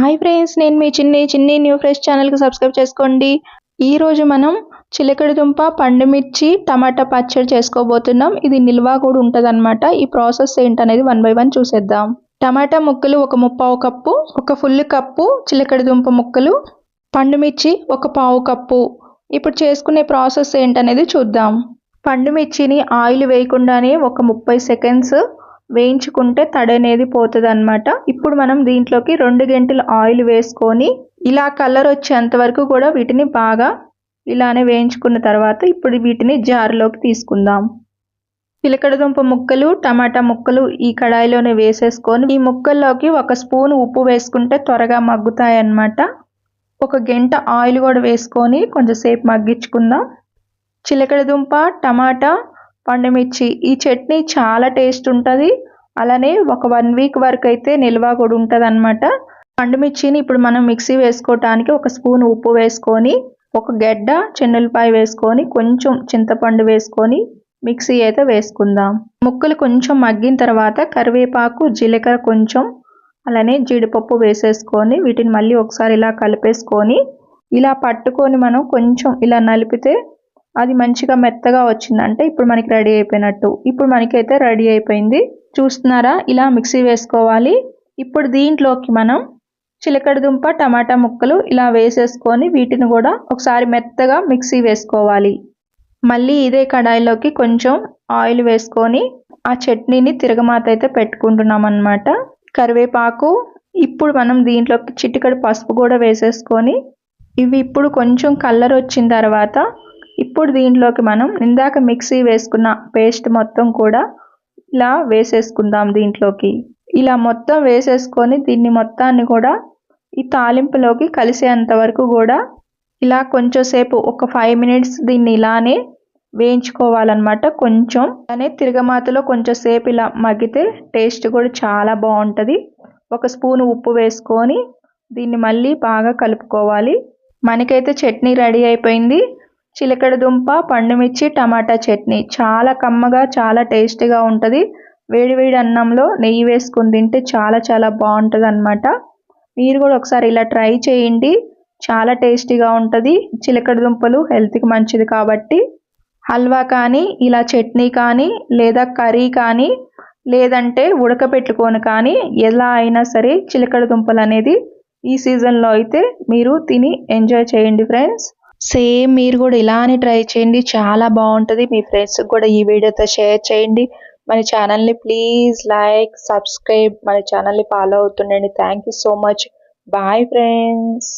Hi friends నేను మీ చిన్ని చిన్ని న్యూ ఫ్రెష్ ఛానల్కి సబ్స్క్రైబ్ చేసుకోండి. ఈరోజు మనం చిలకడి దుంప పండుమిర్చి టమాటా పచ్చడి చేసుకోబోతున్నాం. ఇది నిల్వ కూడా ఉంటుంది అనమాట ఈ ప్రాసెస్ ఏంటనేది వన్ బై వన్ చూసేద్దాం. టమాటా ముక్కలు ఒక ముప్పావు కప్పు ఒక ఫుల్ కప్పు చిలకడి దుంప ముక్కలు పండుమిర్చి ఒక పావు కప్పు. ఇప్పుడు చేసుకునే ప్రాసెస్ ఏంటనేది చూద్దాం. పండుమిర్చిని ఆయిల్ వేయకుండానే ఒక ముప్పై సెకండ్స్ వేయించుకుంటే తడి అనేది పోతుంది అనమాట ఇప్పుడు మనం దీంట్లోకి రెండు గంటలు ఆయిల్ వేసుకొని ఇలా కలర్ వచ్చేంత వరకు కూడా వీటిని బాగా ఇలానే వేయించుకున్న తర్వాత ఇప్పుడు వీటిని జార్లోకి తీసుకుందాం. చిలకడదుంప ముక్కలు టమాటా ముక్కలు ఈ కడాయిలోనే వేసేసుకొని ఈ ముక్కల్లోకి ఒక స్పూన్ ఉప్పు వేసుకుంటే త్వరగా మగ్గుతాయి అన్నమాట ఒక గంట ఆయిల్ కూడా వేసుకొని కొంచెంసేపు మగ్గించుకుందాం. చిలకడదుంప టమాటా పండుమిర్చి. ఈ చట్నీ చాలా టేస్ట్ ఉంటుంది. అలానే ఒక వన్ వీక్ వరకు అయితే నిల్వ కూడా ఉంటుంది అనమాట పండుమిర్చిని ఇప్పుడు మనం మిక్సీ వేసుకోవటానికి ఒక స్పూన్ ఉప్పు వేసుకొని ఒక గడ్డ చెన్నులపాయ వేసుకొని కొంచెం చింతపండు వేసుకొని మిక్సీ అయితే వేసుకుందాం. ముక్కలు కొంచెం మగ్గిన తర్వాత కరివేపాకు జీలకర్ర కొంచెం అలానే జీడిపప్పు వేసేసుకొని వీటిని మళ్ళీ ఒకసారి ఇలా కలిపేసుకొని ఇలా పట్టుకొని మనం కొంచెం ఇలా నలిపితే అది మంచిగా మెత్తగా వచ్చిందంటే ఇప్పుడు మనకి రెడీ అయిపోయినట్టు. ఇప్పుడు మనకైతే రెడీ అయిపోయింది. చూస్తున్నారా? ఇలా మిక్సీ వేసుకోవాలి. ఇప్పుడు దీంట్లోకి మనం చిలకడ దుంప టమాటా ముక్కలు ఇలా వేసేసుకొని వీటిని కూడా ఒకసారి మెత్తగా మిక్సీ వేసుకోవాలి. మళ్ళీ ఇదే కడాయిలోకి కొంచెం ఆయిల్ వేసుకొని ఆ చట్నీని తిరగమాత అయితే పెట్టుకుంటున్నాం అన్నమాట కరివేపాకు ఇప్పుడు మనం దీంట్లోకి చిటికడ పసుపు కూడా వేసేసుకొని ఇవి ఇప్పుడు కొంచెం కలర్ వచ్చిన తర్వాత ఇప్పుడు దీంట్లోకి మనం ఇందాక మిక్సీ వేసుకున్న పేస్ట్ మొత్తం కూడా ఇలా వేసేసుకుందాం దీంట్లోకి. ఇలా మొత్తం వేసేసుకొని దీన్ని మొత్తాన్ని కూడా ఈ తాలింపులోకి కలిసేంత వరకు కూడా ఇలా కొంచెంసేపు ఒక ఫైవ్ మినిట్స్ దీన్ని ఇలానే వేయించుకోవాలన్నమాట. కొంచెం అనే తిరగమాతలో కొంచెం సేపు ఇలా మగ్గితే టేస్ట్ కూడా చాలా బాగుంటుంది. ఒక స్పూన్ ఉప్పు వేసుకొని దీన్ని మళ్ళీ బాగా కలుపుకోవాలి. మనకైతే చట్నీ రెడీ అయిపోయింది. చిలకడ దుంప పండుమిర్చి టమాటా చట్నీ. చాలా కమ్మగా చాలా టేస్టీగా ఉంటుంది. వేడివేడి అన్నంలో నెయ్యి వేసుకుని తింటే చాలా చాలా బాగుంటుంది అనమాట మీరు కూడా ఒకసారి ఇలా ట్రై చేయండి. చాలా టేస్టీగా ఉంటుంది. చిలకడ దుంపలు హెల్త్కి మంచిది కాబట్టి. హల్వా కానీ ఇలా చట్నీ కానీ లేదా కర్రీ కానీ లేదంటే ఉడకపెట్టుకొని కానీ ఎలా అయినా సరే చిలకడ దుంపలు అనేది ఈ సీజన్లో అయితే మీరు తిని ఎంజాయ్ చేయండి ఫ్రెండ్స్. సేమ్ మీరు కూడా ఇలానే ట్రై చేయండి. చాలా బాగుంటుంది. మీ ఫ్రెండ్స్కి కూడా ఈ వీడియోతో షేర్ చేయండి. మన ఛానల్ని ప్లీజ్ లైక్ సబ్స్క్రైబ్ మన ఛానల్ని follow అవుతుండండి. Thank you so much bye friends